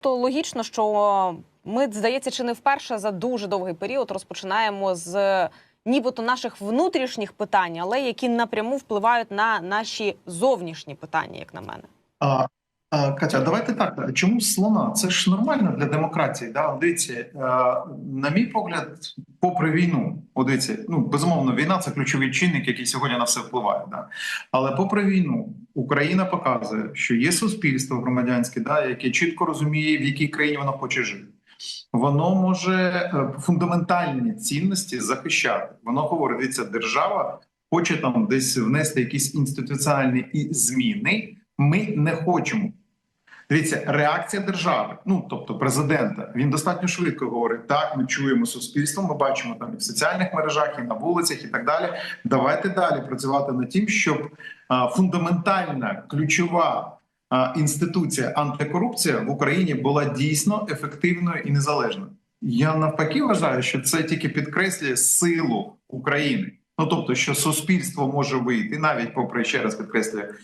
То логічно, що ми, здається, чи не вперше за дуже довгий період розпочинаємо з нібито наших внутрішніх питань, але які напряму впливають на наші зовнішні питання, як на мене. Катя, давайте так. Чому слона? Це ж нормально для демократії. Да? Дивіться, е, на мій погляд, попри війну, дивіться, ну безумовно, війна це ключовий чинник, який сьогодні на все впливає. Да? Але попри війну, Україна показує, що є суспільство громадянське, да, яке чітко розуміє, в якій країні воно хоче жити. Воно може е, фундаментальні цінності захищати. Воно говорить: дивіться, держава хоче там десь внести якісь інституціальні зміни. Ми не хочемо. Дивіться, реакція держави, ну тобто президента, він достатньо швидко говорить: так, ми чуємо суспільство, ми бачимо там і в соціальних мережах, і на вулицях, і так далі. Давайте далі працювати над тим, щоб фундаментальна ключова інституція антикорупція в Україні була дійсно ефективною і незалежною. Я навпаки вважаю, що це тільки підкреслює силу України. Ну тобто, що суспільство може вийти, навіть попри ще раз підкреслюю, е,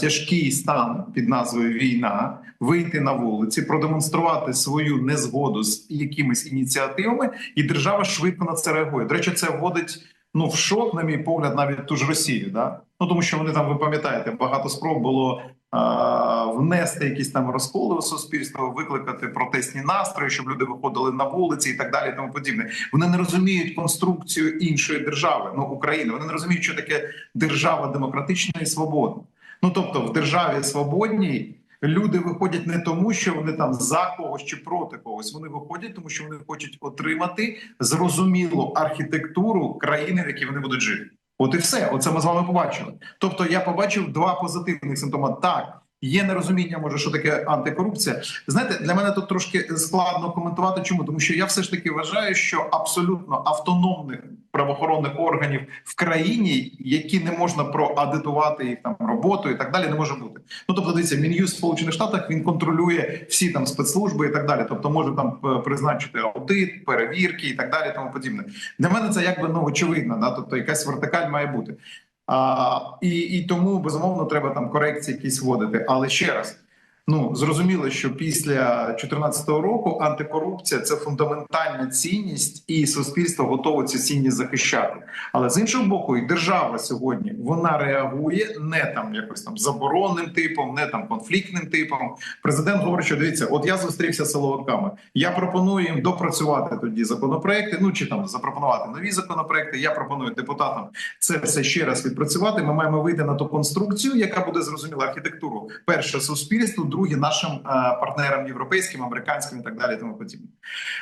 тяжкий стан під назвою війна, вийти на вулиці, продемонструвати свою незгоду з якимись ініціативами, і держава швидко на це реагує. До речі, це вводить ну в шок, на мій погляд, навіть ту ж Росію. Да? Ну тому що вони там, ви пам'ятаєте, багато спроб було а, внести якісь там розколи у суспільство, викликати протестні настрої, щоб люди виходили на вулиці і так далі. і Тому подібне. Вони не розуміють конструкцію іншої держави, ну України. Вони не розуміють, що таке держава демократична і свободна. Ну тобто, в державі свободній. Люди виходять не тому, що вони там за когось чи проти когось. Вони виходять, тому що вони хочуть отримати зрозумілу архітектуру країни, в якій вони будуть жити. От і все. Оце ми з вами побачили. Тобто, я побачив два позитивних симптоми. Так, є нерозуміння, може, що таке антикорупція. Знаєте, для мене тут трошки складно коментувати. Чому тому, що я все ж таки вважаю, що абсолютно автономних правоохоронних органів в країні, які не можна проадитувати їх там роботу і так далі, не може бути. Ну тобто, дивіться, мін'юз сполучених штатах він контролює всі там спецслужби і так далі. Тобто, може там призначити аудит, перевірки і так далі. Тому подібне. Для мене це якби ну очевидно, да? тобто якась вертикаль має бути. І, і тому безумовно треба там корекції якісь вводити. Але ще раз. Ну зрозуміло, що після 2014 року антикорупція це фундаментальна цінність, і суспільство готове цю цінність захищати. Але з іншого боку, і держава сьогодні вона реагує не там якось там заборонним типом, не там конфліктним типом. Президент говорить, що дивіться, от я зустрівся з силовиками. Я пропоную їм допрацювати тоді законопроекти. Ну чи там запропонувати нові законопроекти. Я пропоную депутатам це все ще раз відпрацювати. Ми маємо вийти на ту конструкцію, яка буде зрозуміла архітектуру. Перше суспільству, друге нашим е, партнерам європейським, американським і так далі. Тому подібне.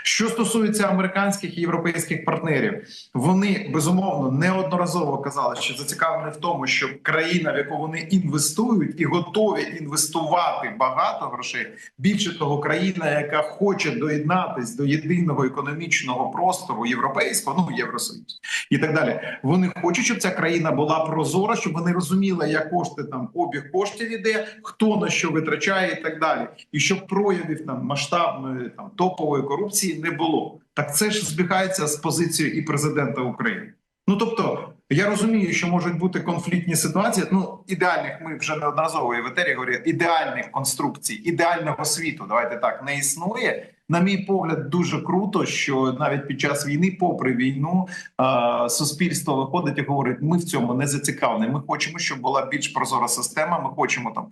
Що стосується американських і європейських партнерів, вони безумовно неодноразово казали, що зацікавлені в тому, щоб країна, в яку вони інвестують, і готові інвестувати багато грошей. Більше того, країна, яка хоче доєднатись до єдиного економічного простору європейського, ну євросоюз і так далі. Вони хочуть, щоб ця країна була прозора, щоб вони розуміли, як кошти там обіг коштів іде, хто на що витрачає, і так далі, і щоб проявів там масштабної там топової корупції не було. Так це ж збігається з позицією і президента України. Ну тобто, я розумію, що можуть бути конфліктні ситуації. Ну ідеальних ми вже неодноразово і в етері говорили, ідеальних конструкцій, ідеального світу. Давайте так не існує. На мій погляд, дуже круто, що навіть під час війни, попри війну, е, суспільство виходить і говорить: ми в цьому не зацікавлені. Ми хочемо, щоб була більш прозора система. Ми хочемо там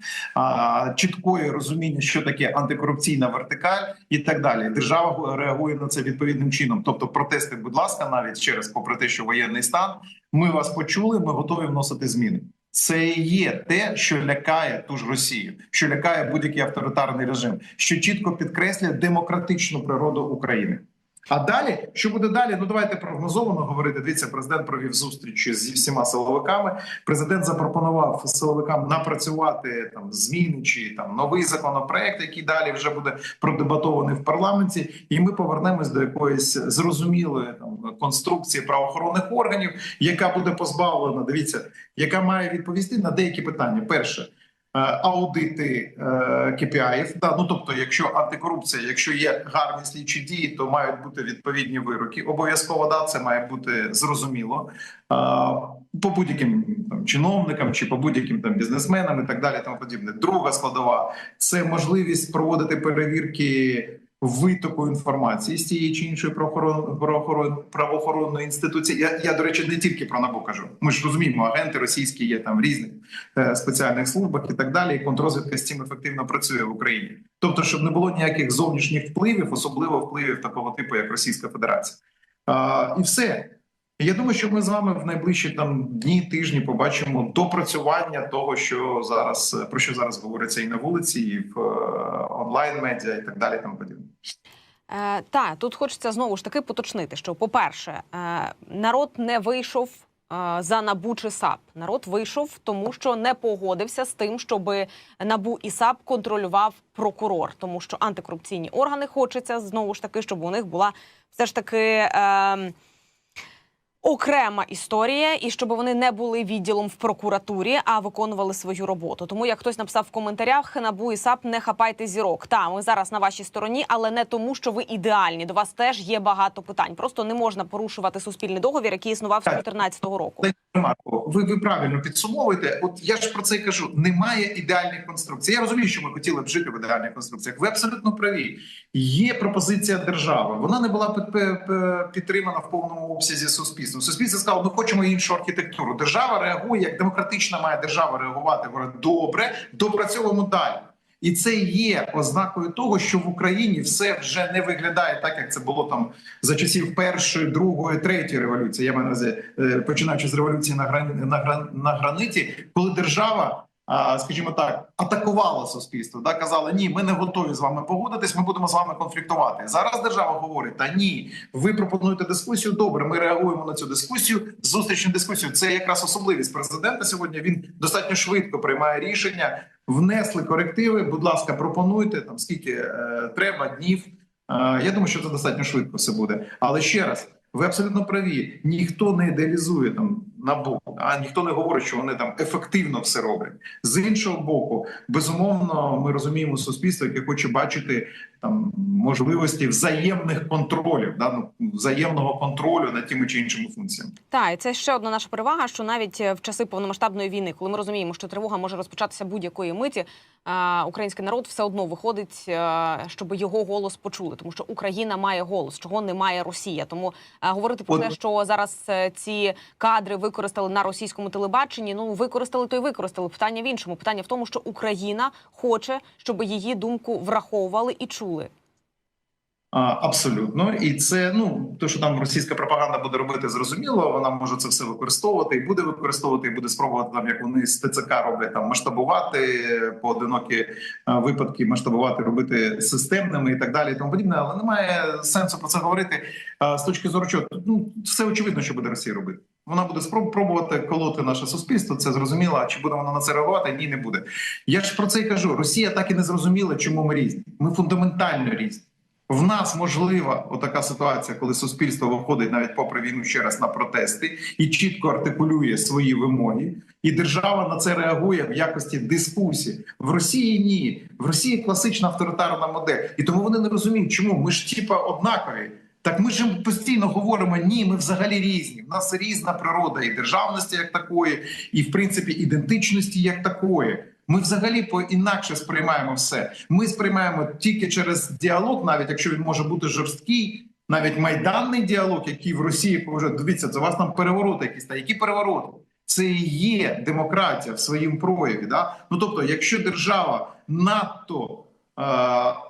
е, чіткої розуміння, що таке антикорупційна вертикаль, і так далі. Держава реагує на це відповідним чином. Тобто, протести, будь ласка, навіть ще раз, попри те, що воєнний стан, ми вас почули. Ми готові вносити зміни. Це і є те, що лякає ту ж Росію, що лякає будь-який авторитарний режим, що чітко підкреслює демократичну природу України. А далі, що буде далі? Ну давайте прогнозовано говорити. Дивіться, президент провів зустрічі зі всіма силовиками. Президент запропонував силовикам напрацювати там зміни чи там новий законопроект, який далі вже буде продебатований в парламенті. І ми повернемось до якоїсь зрозумілої там конструкції правоохоронних органів, яка буде позбавлена. Дивіться, яка має відповісти на деякі питання. Перше. Е, Аудити е, KPI, да, ну тобто, якщо антикорупція, якщо є гарні слідчі дії, то мають бути відповідні вироки. Обов'язково да, це має бути зрозуміло. Е, по будь-яким там чиновникам чи по будь-яким там бізнесменам і так далі. Тому подібне. Друга складова це можливість проводити перевірки витоку інформації з тієї чи іншої правоохорон, правоохорон, правоохоронної інституції. Я, я до речі, не тільки про набу кажу. Ми ж розуміємо, агенти російські є там в різних е, спеціальних службах і так далі. І контррозвідка з цим ефективно працює в Україні. Тобто, щоб не було ніяких зовнішніх впливів, особливо впливів такого типу, як Російська Федерація. А, і все. Я думаю, що ми з вами в найближчі там дні, тижні побачимо допрацювання того, що зараз про що зараз говориться і на вулиці, і в е, онлайн медіа, і так далі. Тому подібне. Е, та тут хочеться знову ж таки поточнити, що, по-перше, е, народ не вийшов е, за набу чи САП. Народ вийшов, тому що не погодився з тим, щоб набу і САП контролював прокурор, тому що антикорупційні органи хочеться знову ж таки, щоб у них була все ж таки. Е, Окрема історія, і щоб вони не були відділом в прокуратурі, а виконували свою роботу. Тому як хтось написав в коментарях, набу і САП не хапайте зірок. Та ми зараз на вашій стороні, але не тому, що ви ідеальні. До вас теж є багато питань. Просто не можна порушувати суспільний договір, який існував з 2014 року. Марко, ви, ви правильно підсумовуєте. От я ж про це і кажу: немає ідеальних конструкцій. Я розумію, що ми хотіли б жити в ідеальних конструкціях. Ви абсолютно праві. Є пропозиція держави. Вона не була під- під- під- підтримана в повному обсязі суспільством. Суспільство сказало, ми хочемо іншу архітектуру. Держава реагує як демократична має держава реагувати. Говорить, добре, допрацьовуємо далі. І це є ознакою того, що в Україні все вже не виглядає так, як це було там за часів першої, другої, третьої революції. Я маю на е, починаючи з революції на грані на, гран, на граниті, коли держава. Скажімо так, атакувала суспільство, да казала, ні, ми не готові з вами погодитись, ми будемо з вами конфліктувати. Зараз держава говорить: та ні, ви пропонуєте дискусію. Добре, ми реагуємо на цю дискусію. Зустріч на дискусію. Це якраз особливість президента сьогодні. Він достатньо швидко приймає рішення. Внесли корективи. Будь ласка, пропонуйте там скільки е, треба днів. Е, Я думаю, що це достатньо швидко все буде. Але ще раз, ви абсолютно праві. Ніхто не ідеалізує там набу, а ніхто не говорить, що вони там ефективно все роблять. З іншого боку, безумовно, ми розуміємо суспільство, яке хоче бачити там можливості взаємних контролів, да ну взаємного контролю над тими чи іншими функціями. Та і це ще одна наша перевага, що навіть е, в часи повномасштабної війни, коли ми розуміємо, що тривога може розпочатися будь-якої миті, е, український народ все одно виходить, е, щоб його голос почули, тому що Україна має голос, чого не має Росія. Тому говорити про От- те, що зараз ці кадри використали на російському телебаченні. Ну використали то й використали. Питання в іншому. Питання в тому, що Україна хоче, щоб її думку враховували і чули. Абсолютно, і це ну то, що там російська пропаганда буде робити, зрозуміло. Вона може це все використовувати і буде використовувати, і буде спробувати там, як вони з ТЦК роблять там масштабувати поодинокі випадки, масштабувати, робити системними і так далі, тому подібне. Але немає сенсу про це говорити з точки зору, чого ну все очевидно, що буде Росія робити. Вона буде спроб- пробувати колоти наше суспільство. Це зрозуміло. А чи буде вона на це реагувати? Ні, не буде. Я ж про це і кажу. Росія так і не зрозуміла, чому ми різні. Ми фундаментально різні. В нас можлива отака ситуація, коли суспільство виходить навіть попри війну ще раз на протести і чітко артикулює свої вимоги, і держава на це реагує в якості дискусії. В Росії ні. В Росії класична авторитарна модель, і тому вони не розуміють, чому ми ж типа однакові. Так ми ж постійно говоримо: ні, ми взагалі різні. В нас різна природа і державності як такої, і в принципі ідентичності як такої. Ми взагалі по інакше сприймаємо все. Ми сприймаємо тільки через діалог, навіть якщо він може бути жорсткий, навіть майданний діалог, який в Росії вже дивіться, це у вас там перевороти якісь та які перевороти. Це і є демократія в своїм прояві. Да? Ну тобто, якщо держава надто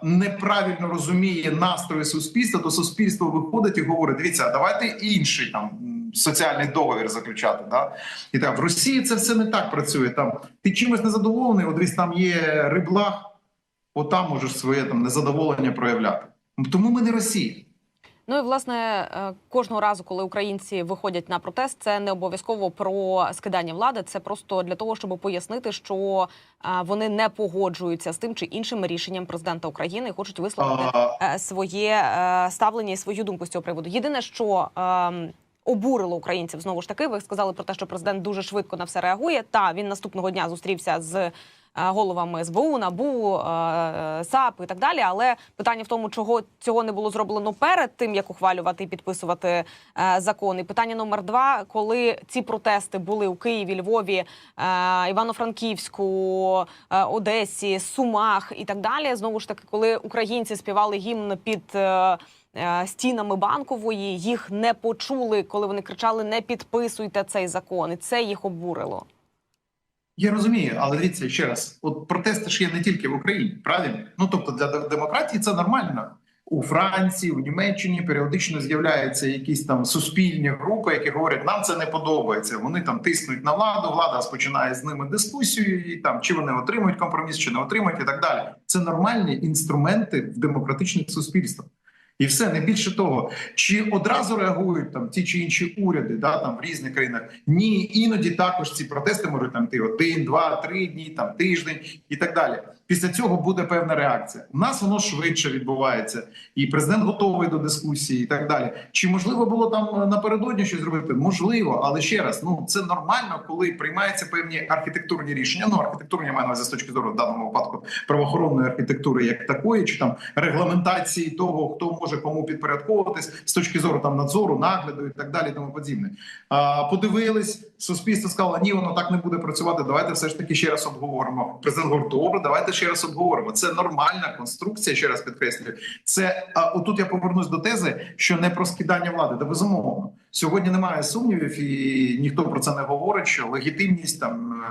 неправильно розуміє настрої суспільства, то суспільство виходить і говорить: дивіться, давайте інший там соціальний договір заключати. Да? І так в Росії це все не так працює. Там ти чимось незадоволений, от десь там є риблах, отам можеш своє там незадоволення проявляти. Тому ми не Росія. Ну і власне е, кожного разу, коли українці виходять на протест, це не обов'язково про скидання влади. Це просто для того, щоб пояснити, що е, вони не погоджуються з тим чи іншим рішенням президента України і хочуть висловити А, е, своє ставлення і свою думку з цього приводу. Єдине, що ем, обурило українців знову ж таки. Ви сказали про те, що президент дуже швидко на все реагує. Та він наступного дня зустрівся з головами СБУ, НАБУ, е, САП і так далі. Але питання в тому, чого цього не було зроблено перед тим, як ухвалювати і підписувати е, закон. І питання номер два: коли ці протести були у Києві, Львові, е, Івано-Франківську, е, Одесі, Сумах і так далі. Знову ж таки, коли українці співали гімн під. е, е, Стінами банкової їх не почули, коли вони кричали: не підписуйте цей закон, і це їх обурило. Я розумію, але дивіться ще раз: от протести ж є не тільки в Україні, правильно? Ну тобто для демократії це нормально. У Франції, у Німеччині періодично з'являються якісь там суспільні групи, які говорять, нам це не подобається. Вони там тиснуть на владу, влада починає з ними дискусію, і там чи вони отримують компроміс, чи не отримують, і так далі. Це нормальні інструменти в демократичних суспільствах. І все не більше того, чи одразу реагують там ті чи інші уряди, да там в різних країнах. Ні, іноді також ці протести можуть там ти один, два, три дні, там тиждень і так далі. Після цього буде певна реакція. У нас воно швидше відбувається, і президент готовий до дискусії, і так далі. Чи можливо було там напередодні щось зробити? Можливо, але ще раз, ну це нормально, коли приймаються певні архітектурні рішення. Ну архітектурні я маю на увазі з точки зору в даному випадку правоохоронної архітектури, як такої, чи там регламентації того, хто може кому підпорядковуватись з точки зору там надзору, нагляду і так далі, і тому подібне. А, подивились, суспільство сказало, ні, воно так не буде працювати. Давайте все ж таки ще раз обговоримо. Президент говорить, добре, давайте ще раз обговоримо. Це нормальна конструкція. Ще раз підкреслюю. Це а отут я повернусь до тези, що не про скидання влади, та безумовно. Сьогодні немає сумнівів, і ніхто про це не говорить. Що легітимність там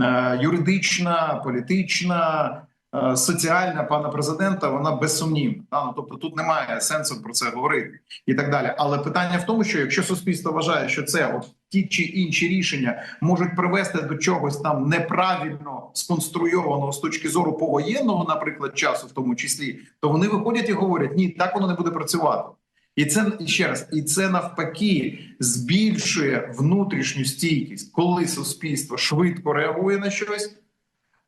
е, е, юридична, політична. е, Соціальна пана президента вона безсумнівна. Ну, тобто тут немає сенсу про це говорити і так далі. Але питання в тому, що якщо суспільство вважає, що це от ті чи інші рішення можуть привести до чогось там неправильно сконструйованого з точки зору повоєнного, наприклад, часу, в тому числі, то вони виходять і говорять: ні, так воно не буде працювати. І це ще раз, і це навпаки збільшує внутрішню стійкість, коли суспільство швидко реагує на щось.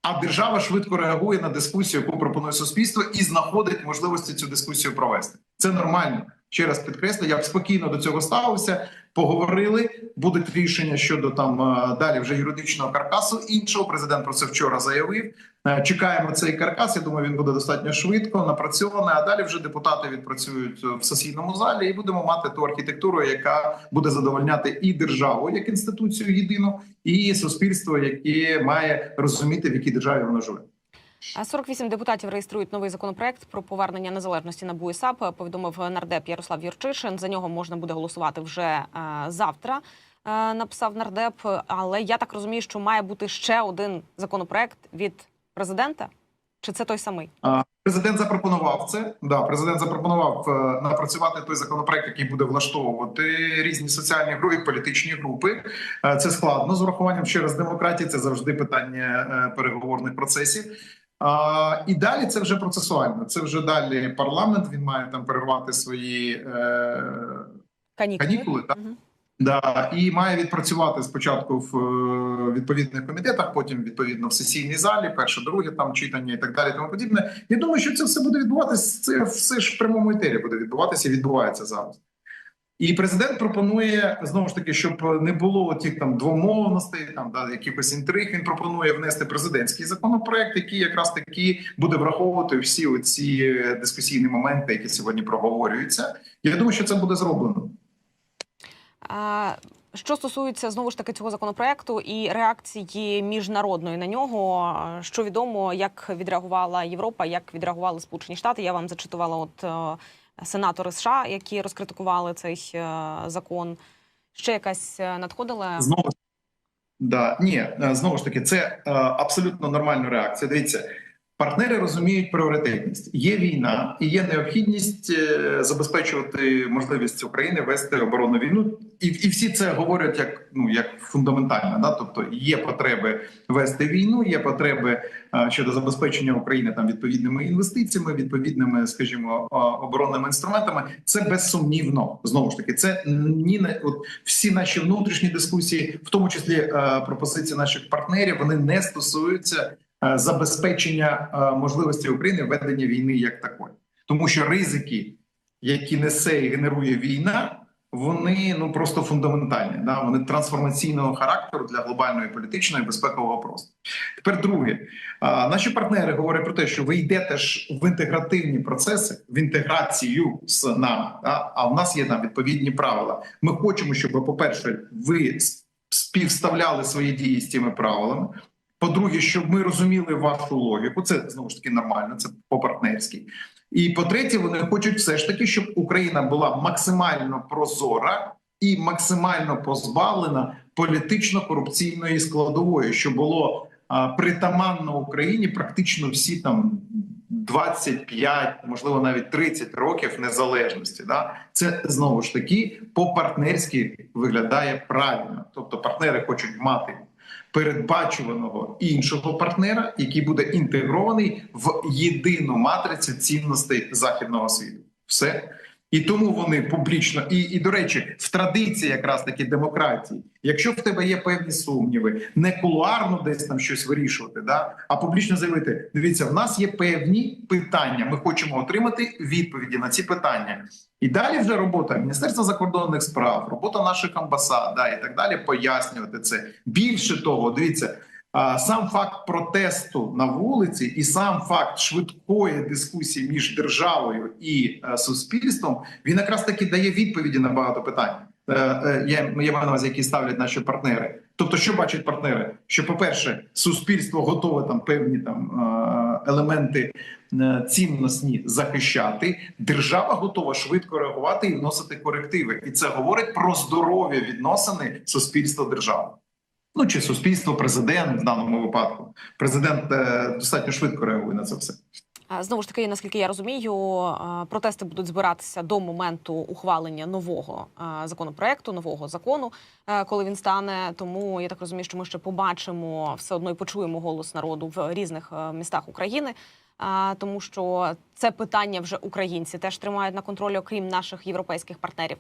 А держава швидко реагує на дискусію, яку пропонує суспільство, і знаходить можливості цю дискусію провести. Це нормально. Ще раз підкреслю, я спокійно до цього ставився. Поговорили, будуть рішення щодо там е, далі вже юридичного каркасу. Іншого президент про це вчора заявив. Е, Чекаємо цей каркас. Я думаю, він буде достатньо швидко напрацьований. А далі вже депутати відпрацюють в сесійному залі, і будемо мати ту архітектуру, яка буде задовольняти і державу як інституцію єдину, і суспільство, яке має розуміти, в якій державі воно живе. А 48 депутатів реєструють новий законопроект про повернення незалежності НАБУ і. Повідомив нардеп Ярослав Юрчишин. За нього можна буде голосувати вже е, завтра. е, Написав нардеп. Але я так розумію, що має бути ще один законопроект від президента. Чи це той самий? Президент запропонував це. Да, президент запропонував е, напрацювати той законопроект, який буде влаштовувати різні соціальні групи, політичні групи. Це складно з урахуванням ще раз демократії. Це завжди питання переговорних процесів. А, і далі це вже процесуально. Це вже далі парламент. Він має там перервати свої е, Канікули. канікули. Так? Мгм. Да, і має відпрацювати спочатку в е, відповідних комітетах, потім відповідно в сесійній залі, перше, друге там читання і так далі. Тому подібне. Я думаю, що це все буде відбуватися. Це все ж в прямому етері буде відбуватися і відбувається зараз. І президент пропонує знову ж таки, щоб не було тих там двомовностей, там да якихось інтриг. Він пропонує внести президентський законопроект, який якраз таки буде враховувати всі оці дискусійні моменти, які сьогодні проговорюються. Я думаю, що це буде зроблено. А, Що стосується знову ж таки цього законопроекту і реакції міжнародної на нього, що відомо, як відреагувала Європа, як відреагували Сполучені Штати. Я вам зачитувала от е, сенатори США, які розкритикували цей е, закон. Ще якась е, надходила Знову да ні, е, знову ж таки, це е, абсолютно нормальна реакція. Дивіться, партнери розуміють пріоритетність. Є війна і є необхідність е, забезпечувати можливість України вести оборонну війну, і, і всі це говорять як ну як фундаментально. Да? Тобто є потреби вести війну, є потреби е, щодо забезпечення України там відповідними інвестиціями, відповідними, скажімо, оборонними інструментами. Це безсумнівно. Знову ж таки, це ні на от всі наші внутрішні дискусії, в тому числі е, пропозиції наших партнерів, вони не стосуються забезпечення е, можливості України ведення війни як такої, тому що ризики, які несе і генерує війна, вони ну просто фундаментальні. Да? Вони трансформаційного характеру для глобальної політичної і безпекового простору. Тепер друге, наші партнери говорять про те, що ви йдете ж в інтегративні процеси, в інтеграцію з нами. Да? А в нас є там відповідні правила. Ми хочемо, щоб, по-перше, ви співставляли свої дії з цими правилами. По-друге, щоб ми розуміли вашу логіку, це знову ж таки нормально, це по-партнерськи. І по-третє, вони хочуть все ж таки, щоб Україна була максимально прозора і максимально позбавлена політично-корупційної складової, що було а, притаманно Україні практично всі там 25, можливо, навіть 30 років незалежності. Да? Це знову ж таки по-партнерськи виглядає правильно. Тобто партнери хочуть мати передбачуваного іншого партнера, який буде інтегрований в єдину матрицю цінностей західного світу. Все. І тому вони публічно і, і до речі, в традиції якраз таки демократії, якщо в тебе є певні сумніви, не кулуарно десь там щось вирішувати, да а публічно заявити: дивіться, в нас є певні питання. Ми хочемо отримати відповіді на ці питання. І далі вже робота Міністерства закордонних справ, робота наших амбасад, да, і так далі, пояснювати це. Більше того, дивіться, сам факт протесту на вулиці і сам факт швидкої дискусії між державою і е, суспільством він якраз таки дає відповіді на багато питань. Е, е, Я, я маю на увазі, які ставлять наші партнери. Тобто, що бачать партнери? Що, по-перше, суспільство готове там певні там елементи цінностні захищати. Держава готова швидко реагувати і вносити корективи, і це говорить про здорові відносини суспільства держави. Ну чи суспільство, президент в даному випадку. Президент е, достатньо швидко реагує на це все. Знову ж таки, наскільки я розумію, протести будуть збиратися до моменту ухвалення нового законопроекту, нового закону, е, коли він стане. Тому я так розумію, що ми ще побачимо все одно і почуємо голос народу в різних е, містах України. Тому що це питання вже українці теж тримають на контролі, окрім наших європейських партнерів.